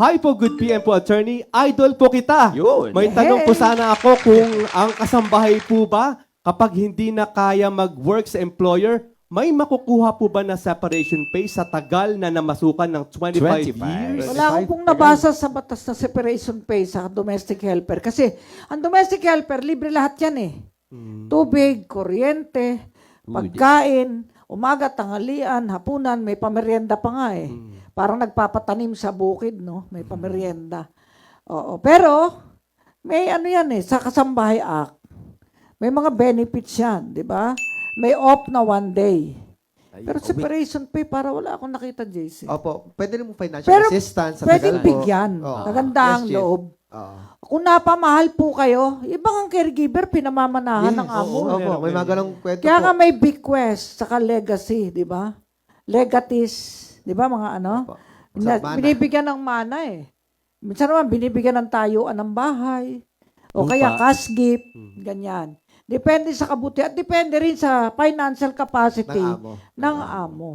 Hi po, good PM po, attorney. Idol po kita. Yun. May tanong po sana ako kung ang kasambahay po ba, kapag hindi na kaya mag-work sa employer, may makukuha po ba na separation pay sa tagal na namasukan ng 25, 25. years? Wala akong pong nabasa sa batas na separation pay sa domestic helper. Kasi ang domestic helper, libre lahat yan eh. Tubig, kuryente, pagkain, umaga, tanghalian, hapunan, may pamerienda pa nga eh. Parang nagpapatanim sa bukid, no? May pamerienda. Oo. Pero, may ano yan eh, sa Kasambahay Act. May mga benefits yan, di ba? May off na one day. Pero separation pay, para wala akong nakita, JC. Opo, pwede rin mo financial Pero assistance sa Pwedeng tagal po. bigyan. Oo. Maganda ang Yes, Chief. loob. Oo. Kung napamahal po kayo, ibang ang caregiver, pinamamanahan ng amo. oo, Opo, may mga ganong kwento Kaya po. nga may bequest, saka legacy, di ba? Legatis, di ba mga ano? Opo. Na, Sa mana. binibigyan ng mana eh. Minsan naman, binibigyan ng tayuan ng bahay. O Lupa. kaya cash gift, ganyan. Depende sa kabutihan. At depende rin sa financial capacity Ng amo. ng amo.